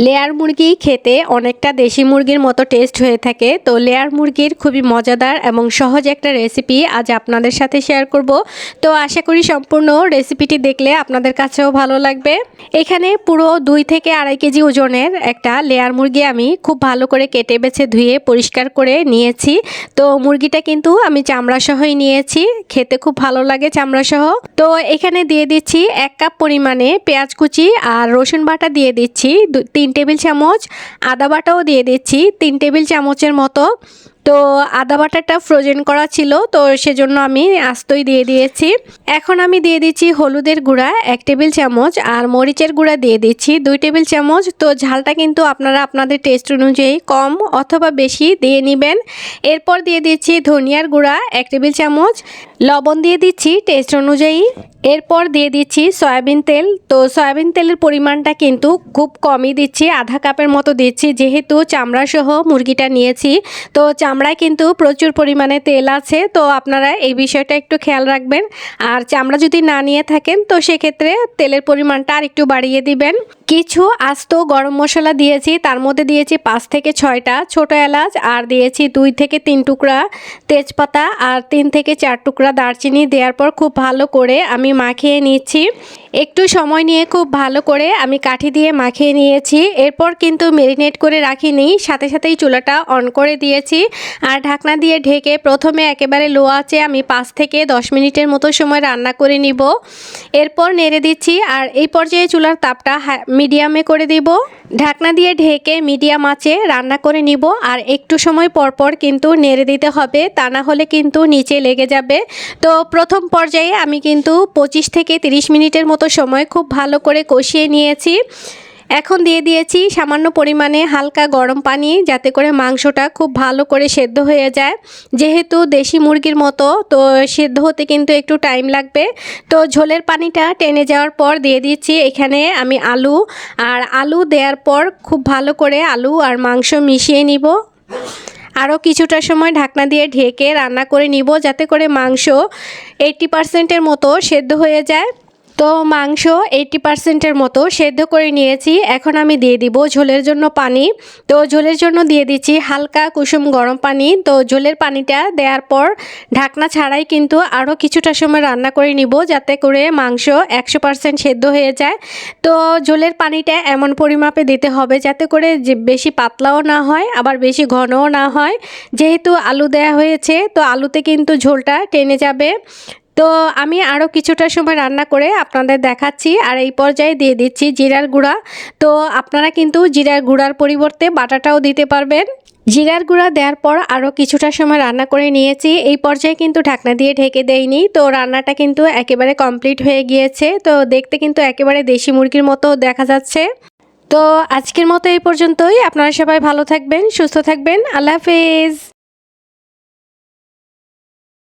Layer মুরগি খেতে অনেকটা দেশি মুরগির মতো টেস্ট হয়ে থাকে। তো লেয়ার মুরগির খুবই মজাদার এবং সহজ একটা রেসিপি আজ আপনাদের সাথে শেয়ার করব। তো আশা করি সম্পূর্ণ রেসিপিটি দেখলে আপনাদের কাছেও ভালো লাগবে। এখানে পুরো দুই থেকে আড়াই কেজি ওজনের একটা লেয়ার মুরগি আমি খুব ভালো করে কেটে বেছে ধুয়ে পরিষ্কার করে নিয়েছি। তো মুরগিটা কিন্তু আমি চামড়া সহই নিয়েছি। খেতে খুব ভালো লাগে চামড়া সহ তো এখানে দিয়ে দিচ্ছি এক কাপ পরিমাণে পেঁয়াজ কুচি আর রসুন বাটা দিয়ে দিচ্ছি দু- তিন টেবিল চামচ আদা বাটাও দিয়ে দিচ্ছি। তিন টেবিল চামচের মতো তো আদা বাটাটা ফ্রোজেন করা ছিল, তো সেজন্য আমি আস্তই দিয়ে দিয়েছি। এখন আমি দিয়ে দিচ্ছি হলুদের গুঁড়া, এক টেবিল চামচ, আর মরিচের গুঁড়া দিয়ে দিচ্ছি দুই টেবিল চামচ। তো ঝালটা কিন্তু আপনারা আপনাদের টেস্ট অনুযায়ী কম অথবা বেশি দিয়ে নেবেন। এরপর দিয়ে দিচ্ছি ধনিয়ার গুঁড়া, এক টেবিল চামচ। লবণ দিয়ে দিচ্ছি টেস্ট অনুযায়ী। এরপর দিয়ে দিচ্ছি সয়াবিন তেল। তো সয়াবিন তেলের পরিমাণটা কিন্তু খুব কমই দিচ্ছি, আধা কাপের মতো দিচ্ছি। যেহেতু চামড়া সহ মুরগিটা নিয়েছি, তো চামড়ায় কিন্তু প্রচুর পরিমাণে তেল আছে, তো আপনারা এই বিষয়টা একটু খেয়াল রাখবেন। আর চামড়া যদি না নিয়ে থাকেন, তো সেক্ষেত্রে তেলের পরিমাণটা আর একটু বাড়িয়ে দিবেন। কিছু আস্ত গরম মশলা দিয়েছি, তার মধ্যে দিয়েছি পাঁচ থেকে ছয়টা ছোট এলাচ, আর দিয়েছি দুই থেকে তিন টুকরা তেজপাতা, আর তিন থেকে চার টুকরা দারচিনি দেওয়ার পর খুব ভালো করে আমি মাখিয়ে নিচ্ছি। একটু সময় নিয়ে খুব ভালো করে আমি কাঠি দিয়ে মাখিয়ে নিয়েছি। এরপর কিন্তু মেরিনেট করে রাখিনি, সাথে সাথেই চুলাটা অন করে দিয়েছি। আর ঢাকনা দিয়ে ঢেকে প্রথমে একেবারে লো আছে আমি পাঁচ থেকে দশ মিনিটের মতো সময় রান্না করে নিব। এরপর নেড়ে দিচ্ছি, আর এই পর্যায়ে চুলার তাপটা মিডিয়ামে করে দিব। ঢাকনা দিয়ে ঢেকে মিডিয়াম আঁচে রান্না করে নিব। আর একটু সময় পরপর পর কিন্তু নেড়ে দিতে হবে, তা না হলে কিন্তু নিচে লেগে যাবে। তো প্রথম পর্যায়ে আমি কিন্তু পঁচিশ থেকে তিরিশ মিনিটের মতো সময় খুব ভালো করে কষিয়ে নিয়েছি। এখন দিয়ে দিয়েছি সামান্য পরিমাণে হালকা গরম পানি, যাতে করে মাংসটা খুব ভালো করে সেদ্ধ হয়ে যায়। যেহেতু দেশি মুরগির মতো, তো সেদ্ধ হতে কিন্তু একটু টাইম লাগবে। তো ঝোলের পানিটা টেনে যাওয়ার পর দিয়ে দিচ্ছি এখানে আমি আলু। আর আলু দেওয়ার পর খুব ভালো করে আলু আর মাংস মিশিয়ে নিব। আরও কিছুটা সময় ঢাকনা দিয়ে ঢেকে রান্না করে নিব, যাতে করে মাংস এইটটি পার্সেন্টের মতো সেদ্ধ হয়ে যায়। তো মাংস এইটি পার্সেন্টের মতো সেদ্ধ করে নিয়েছি। এখন আমি দিয়ে দিব ঝোলের জন্য পানি। তো ঝোলের জন্য দিয়ে দিচ্ছি হালকা কুসুম গরম পানি। তো ঝোলের পানিটা দেওয়ার পর ঢাকনা ছাড়াই কিন্তু আরও কিছুটা সময় রান্না করে নিব যাতে করে মাংস একশো পার্সেন্ট সেদ্ধ হয়ে যায়। তো ঝোলের পানিটা এমন পরিমাপে দিতে হবে যাতে করে যে বেশি পাতলাও না হয়, আবার বেশি ঘনও না হয়। যেহেতু আলু দেয়া হয়েছে, তো আলুতে কিন্তু ঝোলটা টেনে যাবে। তো আমি আরও কিছুটা সময় রান্না করে আপনাদের দেখাচ্ছি, আর এই পর্যায়ে দিয়ে দিচ্ছি জিরার গুঁড়া। তো আপনারা কিন্তু জিরার গুঁড়ার পরিবর্তে বাটাটাও দিতে পারবেন। জিরার গুঁড়া দেওয়ার পর আরও কিছুটা সময় রান্না করে নিয়েছি। এই পর্যায়ে কিন্তু ঢাকনা দিয়ে ঢেকে দেয়নি তো রান্নাটা কিন্তু একেবারে কমপ্লিট হয়ে গিয়েছে। তো দেখতে কিন্তু একেবারে দেশি মুরগির মতো দেখা যাচ্ছে। তো আজকের মতো এই পর্যন্তই। আপনারা সবাই ভালো থাকবেন, সুস্থ থাকবেন। আল্লাহ হাফেজ।